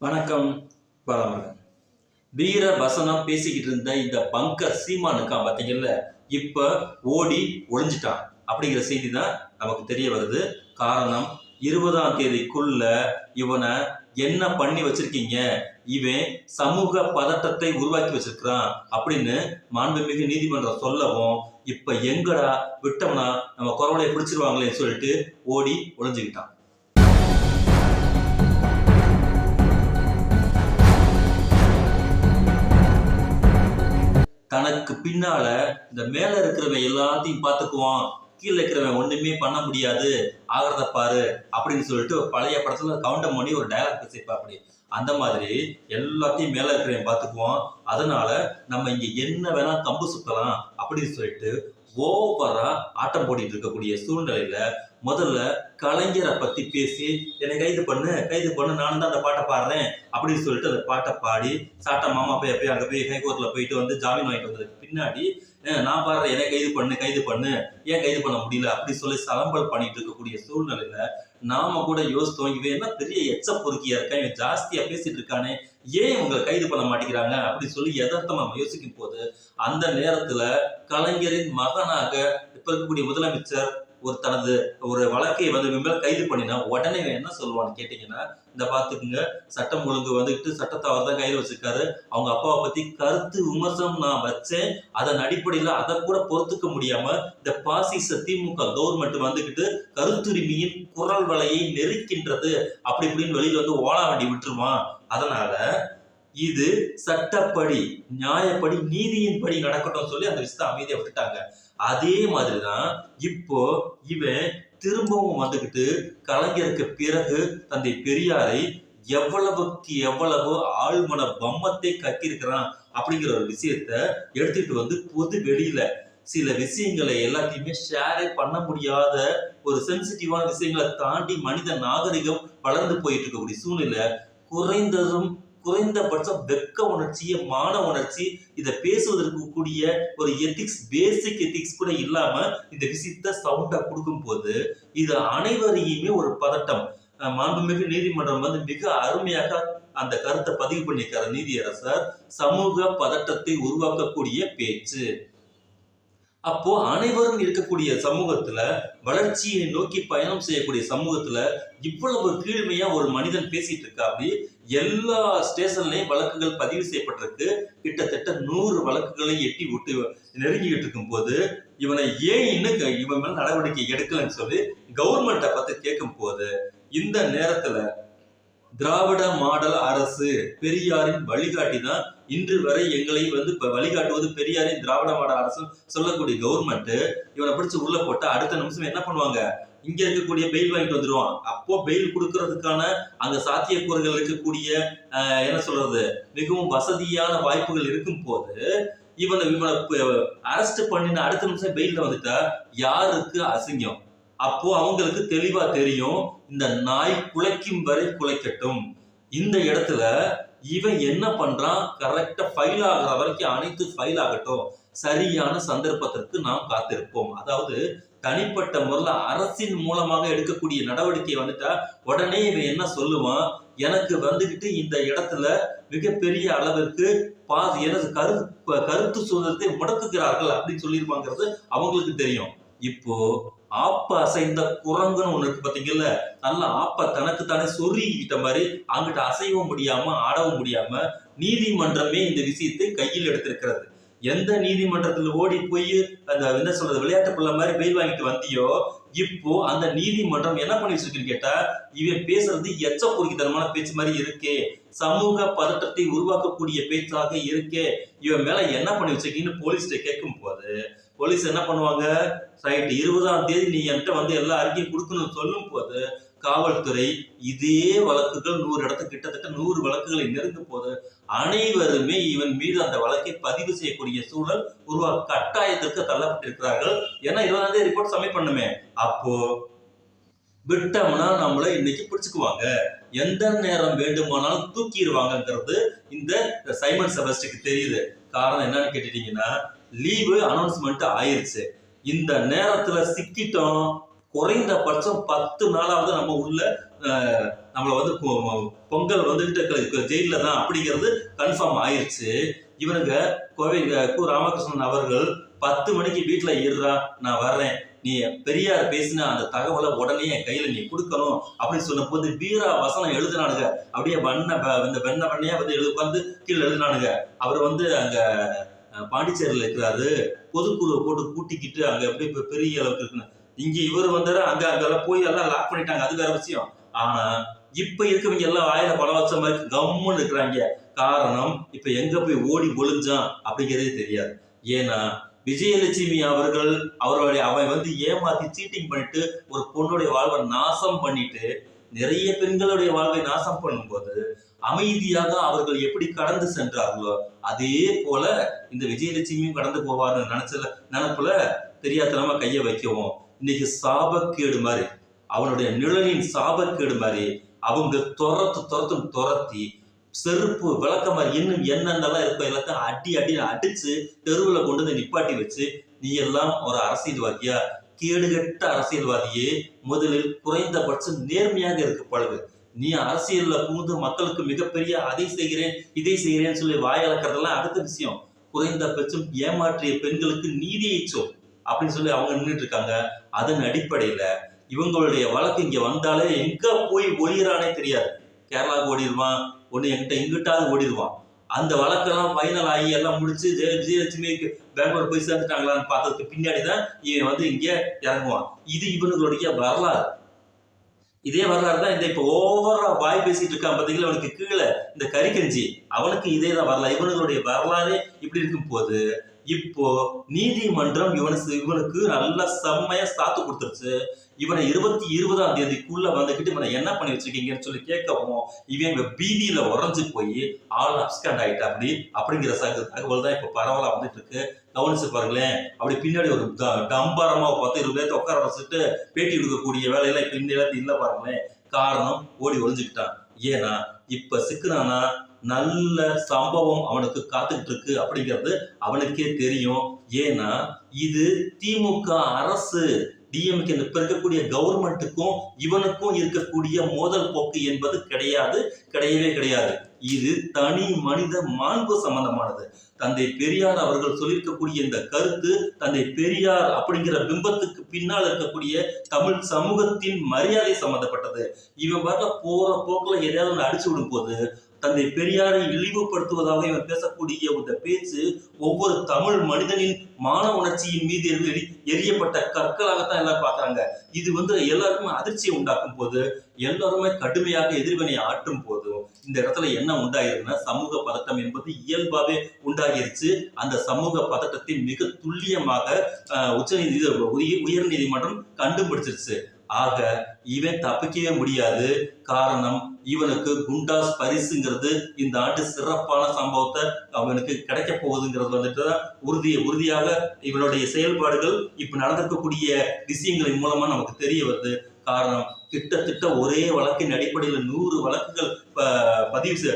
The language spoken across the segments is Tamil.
வணக்கம் வணக்கம் வீர வசனம் பேசிக்கிட்டு இருந்த இந்த பங்கர் சீமானுக்கான் பார்த்தீங்கல்ல இப்ப ஓடி ஒளிஞ்சிட்டான். அப்படிங்கிற செய்தி தான் நமக்கு தெரிய வருது. காரணம் இருபதாம் தேதிக்குள்ள இவனை என்ன பண்ணி வச்சிருக்கீங்க? இவன் சமூக பதட்டத்தை உருவாக்கி வச்சிருக்கிறான் அப்படின்னு மாண்புமிகு நீதிமன்றம் சொல்லவும் இப்ப எங்கடா விட்டோம்னா நம்ம குரவலையை பிடிச்சிருவாங்களேன்னு சொல்லிட்டு ஓடி ஒளிஞ்சுக்கிட்டான். தனக்கு பின்னால இந்த மேல இருக்கிறவன் எல்லாத்தையும் பார்த்துக்குவான். கீழே இருக்கிறவன் ஒண்ணுமே பண்ண முடியாது. ஆகிறத பாரு அப்படின்னு சொல்லிட்டு பழைய படத்துல கவுண்டம் பண்ணி ஒரு டயலாக் பேசியிருப்பா அப்படி. அந்த மாதிரி எல்லாத்தையும் மேல இருக்கிறவன் பார்த்துக்குவான். அதனால நம்ம இங்க என்ன வேணா கம்பு சுத்தலாம் அப்படின்னு சொல்லிட்டு ஓவரா ஆட்டம் போட்டிட்டு இருக்கக்கூடிய சூழ்நிலையில முதல்ல கலைஞரை பத்தி பேசி என்னை கைது பண்ணு கைது பண்ணு நானும் தான் அந்த பாட்டை பாடுறேன் அப்படின்னு சொல்லிட்டு அந்த பாட்டை பாடி சாட்டா மாமா போய் போய் அங்கே போய் ஹைகோர்ட்ல போயிட்டு வந்து ஜாமீன் வாங்கிட்டு வந்ததுக்கு பின்னாடி நான் பாடுறேன் என்னை கைது பண்ணு கைது பண்ணு ஏன் கைது பண்ண முடியல? அப்படி சொல்லி சலம்பல் பண்ணிட்டு இருக்கக்கூடிய சூழ்நிலையில நாம கூட யோசித்தோம் இவன் என்ன பெரிய எச்ச பொறுக்கியா இருக்கான்? இவன் ஜாஸ்தியா பேசிட்டு இருக்கானே ஏன் இவங்களை கைது பண்ண மாட்டேங்கிறாங்க? அப்படின்னு சொல்லி யதார்த்தமா யோசிக்கும் போது அந்த நேரத்துல கலைஞரின் மகனாக இப்ப இருக்கக்கூடிய முதலமைச்சர் ஒரு தனது ஒரு வழக்கை வந்து இவன் கைது பண்ணினா உடனே என்ன சொல்லுவான்னு கேட்டீங்கன்னா இந்த பாத்துக்குங்க சட்டம் ஒழுங்கு வந்துட்டு சட்டத்தை அவர் தான் கையில் வச்சிருக்காரு. அவங்க அப்பாவை பத்தி கருத்து விமர்சனம் நான் வச்சேன். அதன் அடிப்படையில் அதை கூட பொறுத்துக்க முடியாம இந்த பாசிச திமுக கவர்மெண்ட் வந்துகிட்டு கருத்துரிமையின் குரல் வலையை நெருக்கின்றது. அப்படி இப்படின்னு வெளியில வந்து ஓலா வண்டி விட்டுருவான். அதனால இது சட்டப்படி நியாயப்படி நீதியின்படி நடக்கட்டும் சொல்லி அந்த விஷயத்தை அமைதியை விட்டுட்டாங்க. அதே மாதிரிதான் இப்போ இவன் திரும்பவும் வந்துக்கிட்டு கலைஞருக்கு பிறகு தந்தை பெரியாரை எவ்வளவுக்கு எவ்வளவு ஆழ்மன பம்மத்தை கக்கியிருக்கிறான் அப்படிங்கிற ஒரு விஷயத்த எடுத்துட்டு வந்து பொது வெளியில சில விஷயங்களை எல்லாத்தையுமே ஷேரே பண்ண முடியாத ஒரு சென்சிட்டிவான விஷயங்களை தாண்டி மனித நாகரிகம் வளர்ந்து போயிட்டு இருக்கக்கூடிய சூழ்நிலை குறைந்ததும் குறைந்தபட்சம் வெக்க உணர்ச்சியை மான உணர்ச்சி இதை பேசுவதற்கு கூடிய ஒரு எத்திக்ஸ் பேசிக் எத்திக்ஸ் கூட இல்லாம இந்த விஷயத்த சவுண்டா கொடுக்கும் போது இது அனைவரையுமே ஒரு பதட்டம். மாண்புமிகு நீதிமன்றம் வந்து மிக அருமையாக அந்த கருத்தை பதிவு பண்ணியிருக்காரு நீதியரசர். சமூக பதட்டத்தை உருவாக்கக்கூடிய பேச்சு. அப்போ அனைவரும் இருக்கக்கூடிய சமூகத்துல வளர்ச்சியை நோக்கி பயணம் செய்யக்கூடிய சமூகத்துல இவ்வளவு கீழ்மையா ஒரு மனிதன் பேசிட்டு இருக்கா எல்லா ஸ்டேஷன்லயும் வழக்குகள் பதிவு செய்யப்பட்டிருக்கு. கிட்டத்தட்ட நூறு வழக்குகளை எட்டி விட்டு நெருங்கிக்கிட்டு இருக்கும் போது இவனை ஏன் இன்னும் இவன் மேல நடவடிக்கை எடுக்கலன்னு சொல்லி கவர்மெண்ட்டை பார்த்து கேட்கும் போது இந்த நேரத்துல திராவிட மாடல் அரசு பெரியாரின் வழிகாட்டி தான் இன்று வரை எங்களை வந்து இப்ப வழிகாட்டுவது பெரியாரின் திராவிட மாடல் அரசு சொல்லக்கூடிய கவர்மெண்ட் இவனை பிடிச்சு உள்ள போட்டு அடுத்த நிமிஷம் என்ன பண்ணுவாங்க? இங்க இருக்கக்கூடிய பெயில் வாங்கிட்டு வந்துருவான். அப்போ பெயில் கொடுக்கறதுக்கான அந்த சாத்தியக்கூறுகள் இருக்கக்கூடிய என்ன சொல்றது? மிகவும் வசதியான வாய்ப்புகள் இருக்கும் போது இவனை இவனை அரெஸ்ட் பண்ணின அடுத்த நிமிஷம் பெயில வந்துட்டா யாருக்கு அசிங்கம்? அப்போ அவங்களுக்கு தெளிவா தெரியும் இந்த நாய் குலைக்கும் வரை குலைக்கட்டும். இந்த இடத்துல இவன் என்ன பண்றான்? கரெக்டா ஃபைல் ஆகிற வரைக்கும் அனைத்து ஃபைல் ஆகட்டும். சரியான சந்தர்ப்பத்திற்கு நாம் காத்திருப்போம். அதாவது தனிப்பட்ட முறையில் அரசின் மூலமாக எடுக்கக்கூடிய நடவடிக்கை வந்துட்டா உடனே இவன் என்ன சொல்லுவான்? எனக்கு வந்துகிட்டு இந்த இடத்துல மிகப்பெரிய அளவிற்கு பாதி எனது கரு கருத்து சுதந்திரத்தை முடக்குகிறார்கள் அப்படின்னு சொல்லியிருப்பாங்கிறது அவங்களுக்கு தெரியும். இப்போ ஆப்ப அசைந்த குரங்குன்னு ஒண்ணு இருக்கு பாத்தீங்கல்ல? நல்ல ஆப்ப தனக்கு தானே சொருகிட்ட மாதிரி அங்கிட்ட அசையவும் முடியாம ஆடவும் முடியாம நீதிமன்றமே இந்த விஷயத்தை கையில் எடுத்திருக்கிறது. எந்த நீதிமன்றத்துல ஓடி போய் அந்த என்ன சொல்றது விளையாட்டு பிள்ளை மாதிரி வெயில் வாங்கிட்டு வந்தியோ இப்போ அந்த நீதிமன்றம் என்ன பண்ணி வச்சிருக்குன்னு கேட்டா இவன் பேசுறது எச்ச பொறுக்கித்தனமான பேச்சு மாதிரி இருக்கே. சமூக பதட்டத்தை உருவாக்கக்கூடிய பேச்சாக இருக்கே. இவன் மேல என்ன பண்ணி வச்சிருக்கீங்கன்னு போலீஸ்கிட்ட கேட்கும் போது போலீஸ் என்ன பண்ணுவாங்க? ரைட் இருபதாம் தேதி நீ என்கிட்ட வந்து எல்லா அறிக்கையும் கொடுக்கணும்னு சொல்லும் போது காவல்துறை இதே வழக்குகள் நூறு இடத்துக்கு கிட்டத்தட்ட நூறு வழக்குகளை நெருங்கும் போது அனைவருமே இவன் மீது அந்த வழக்கை பதிவு செய்யக்கூடிய சூழல் உருவாக்க கட்டாயத்திற்கு தள்ளப்பட்டிருக்கிறார்கள். ஏன்னா இருபதாம் தேதி ரிப்போர்ட் சப்மிட் பண்ணுமே. அப்போ விட்டோம்னா நம்மளை இன்னைக்கு பிடிச்சுக்குவாங்க. எந்த நேரம் வேண்டுமானாலும் தூக்கிடுவாங்கங்கிறது இந்த சைமன் செபஸ்டுக்கு தெரியுது. காரணம் என்னன்னு கேட்டுட்டீங்கன்னா லீவு அனௌன்ஸ்மெண்ட் ஆயிருச்சு. இந்த நேரத்துல சிக்கிட்டோம் குறைந்தபட்சம் பத்து நாளாவது நம்ம உள்ள நம்மளை நம்மள வந்து பொங்கல் வந்துட்டு ஜெயில தான் அப்படிங்கிறது கன்ஃபார்ம் ஆயிருச்சு. இவனுங்க கோவை கு ராமகிருஷ்ணன் அவர்கள் பத்து மணிக்கு வீட்டில் இருறா நான் வர்றேன். நீ பெரியார் பேசின அந்த தகவலை உடனே என் கையில் நீ கொடுக்கணும் அப்படின்னு சொன்னபோது வீரா வசனம் எழுதுனானுங்க. அப்படியே வண்ண இந்த வெண்ண வண்ணையா வந்து எழுது உட்காந்து கீழே எழுதுனானுங்க. அவர் வந்து அங்கே பாண்டிச்சேரியில் இருக்கிறாரு. பொதுக்குழுவை போட்டு கூட்டிக்கிட்டு அங்கே எப்படி இப்போ பெரிய அளவுக்கு இருக்குன்னு. இங்கே இவர் வந்தாரு அங்கே அங்கெல்லாம் போய் எல்லாம் லாக் பண்ணிட்டாங்க. அது வேற விஷயம். ஆனால் இப்போ இருக்கவங்க எல்லாம் வாயில பல வருஷம் மாதிரி கம்முன்னு இருக்கிறாங்க. காரணம் இப்போ எங்கே போய் ஓடி ஒளிஞ்சான் அப்படிங்கிறதே தெரியாது. ஏன்னா விஜயலட்சுமி அவர்கள் அவர்களுடைய அவன் வந்து ஏமாத்தி சீட்டிங் பண்ணிட்டு ஒரு பொண்ணுடைய வாழ்வை நாசம் பண்ணிட்டு நிறைய பெண்களுடைய வாழ்வை நாசம் பண்ணும்போது அமைதியாக அவர்கள் எப்படி கடந்து சென்றார்களோ அதே போல இந்த விஜயலட்சுமியும் கடந்து போவார்னு நினைச்சல நினைப்புல தெரியாதனமா கைய வைக்கவும். இன்னைக்கு சாபக்கேடு மாதிரி அவனுடைய நிழலின் சாபக்கேடு மாதிரி அவங்க துரத்து துரத்தும் துரத்தி செருப்பு விளக்கமாறு இன்னும் என்னென்னலாம் இருக்கோ எல்லாத்தையும் அடி அடி அடிச்சு தெருவில் கொண்டு வந்து நிப்பாட்டி வச்சு நீ எல்லாம் ஒரு அரசியல்வாதியா? கேடுகட்ட அரசியல்வாதியே? முதலில் குறைந்தபட்சம் நேர்மையாக இருக்க பழகு நீ அரசியல்ல புகுந்து மக்களுக்கு மிகப்பெரிய அதை செய்கிறேன் இதை செய்கிறேன்னு சொல்லி வாயளக்கிறதெல்லாம் அடுத்த விஷயம். குறைந்தபட்சம் ஏமாற்றிய பெண்களுக்கு நீதியை சொல் அப்படின்னு சொல்லி அவங்க நின்றுட்டு இருக்காங்க. அதன் அடிப்படையில இவங்களுடைய வழக்கு இங்க வந்தாலே எங்க போய் ஒளியிறானே தெரியாது. கேரளாவுக்கு ஓடிடுவான் ஒண்ணு என்கிட்ட எங்கிட்டாவது ஓடிடுவான் அந்த வழக்கெல்லாம் ஃபைனல் ஆகி எல்லாம் முடிச்சு ஜெய விஜயலட்சுமிக்கு பெங்களூர் போய் சேர்ந்துட்டாங்களான்னு பார்த்ததுக்கு பின்னாடி தான் இவன் வந்து இங்க இறங்குவான். இது இவனுங்களுடைய வரலாறு. இதே வரலாறு தான் இந்த இப்போ ஓவரா வாய் பேசிட்டு இருக்கான். பார்த்தீங்களா அவனுக்கு கீழே இந்த கரிகஞ்சி அவனுக்கு இதே தான் வரலாறு. இவனுடைய வரலாறே இப்படி இருக்கும் போது இப்போ நீதிமன்றம் இவனுக்கு இவனுக்கு நல்ல செம்மையா சாத்து கொடுத்துருச்சு. இவனை இருபத்தி இருபதாம் தேதிக்குள்ள வந்துகிட்டு இவனை என்ன பண்ணி வச்சிருக்கீங்கன்னு சொல்லி கேட்கவும் இவன் இவன் பீதியில உறைஞ்சு போய் ஆள் அப்ஸ்காண்ட் ஆயிட்டா அப்படி அப்படிங்கிற சக தகவல் தான் இப்போ பரவலா வந்துட்டு இருக்கு. கவனிச்சு பாருங்களேன். அப்படி பின்னாடி ஒரு ட- டம்பரமா பார்த்து இருபது பேர்த்து உட்கார வச்சுட்டு பேட்டி கொடுக்கக்கூடிய வேலையெல்லாம் இப்ப இந்த இடத்துல இல்லை பாருங்களேன். காரணம் ஓடி ஒழிஞ்சுக்கிட்டான் ஏன்னா இப்ப சிக்குனானா நல்ல சம்பவம் அவனுக்கு காத்துக்கிட்டு இருக்கு அப்படிங்கிறது அவனுக்கே தெரியும். ஏன்னா இது திமுக அரசு. டிஎம்கே இந்த இருக்கக்கூடிய கவர்மெண்ட்டுக்கும் இவனுக்கும் இருக்கக்கூடிய மோதல் போக்கு என்பது கிடையாது கிடையவே கிடையாது. இது தனி மனித மாண்பு சம்பந்தமானது. தந்தை பெரியார் அவர்கள் சொல்லியிருக்கக்கூடிய இந்த கருத்து தந்தை பெரியார் அப்படிங்கிற பிம்பத்துக்கு பின்னால் இருக்கக்கூடிய தமிழ் சமூகத்தின் மரியாதை சம்பந்தப்பட்டது. இவன் வர போற போக்குல எதையாவது ஒன்று அடிச்சு விடும் போது தந்தை பெரியாரை இழிவுபடுத்துவதாக இவர் பேசக்கூடிய இந்த பேச்சு ஒவ்வொரு தமிழ் மனிதனின் மான உணர்ச்சியின் மீது எரி- எரியப்பட்ட கற்களாகத்தான் எல்லாரும் பார்க்குறாங்க. இது வந்து எல்லாருக்குமே அதிர்ச்சியை உண்டாக்கும் போது எல்லாருமே கடுமையாக எதிர்வினை ஆற்றும் போதும் இந்த இடத்துல என்ன உண்டாயிருக்குன்னா சமூக பதட்டம் என்பது இயல்பாகவே உண்டாகிருச்சு. அந்த சமூக பதட்டத்தை மிக துல்லியமாக உச்சநீதி உய- உயர் நீதிமன்றம் கண்டுபிடிச்சிருச்சு. ஆக இவன் தப்பிக்கவே முடியாது. காரணம் இவனுக்கு குண்டாஸ் பரிசுங்கிறது இந்த ஆண்டு சிறப்பான சம்பவத்தை அவனுக்கு கிடைக்க போகுதுங்கிறது வந்துட்டு தான் உறுதி உறுதியாக இவனுடைய செயல்பாடுகள் இப்ப நடந்திருக்கக்கூடிய விஷயங்களின் மூலமா நமக்கு தெரிய வருது. காரணம் கிட்டத்தட்ட ஒரே வழக்கின் அடிப்படையில் நூறு வழக்குகள் ப- பதிவு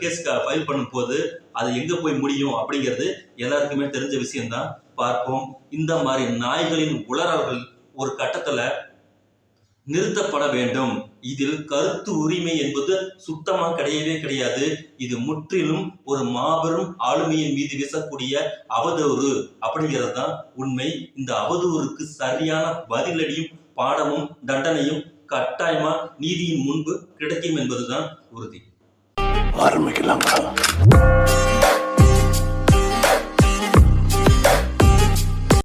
கேஸ் ஃபைல் பண்ணும் போது அது எங்க போய் முடியும் அப்படிங்கிறது எல்லாருக்குமே தெரிஞ்ச விஷயம்தான். பார்ப்போம். இந்த மாதிரி நாய்களின் உளறல்கள் ஒரு கட்டத்துல நிறுத்தப்பட வேண்டும். இதில் கருத்து உரிமை என்பது சுத்தமா கிடையவே கிடையாது. இது முற்றிலும் ஒரு மாபெரும் ஆளுமையின் மீது வீசக்கூடிய அவதூறு அப்படிங்கிறது தான் உண்மை. இந்த அவதூறுக்கு சரியான பதிலடியும் பாடமும் தண்டனையும் கட்டாயமா நீதியின் முன்பு கிடைக்கும் என்பதுதான் உறுதி. ஆரம்பிக்கலாம்.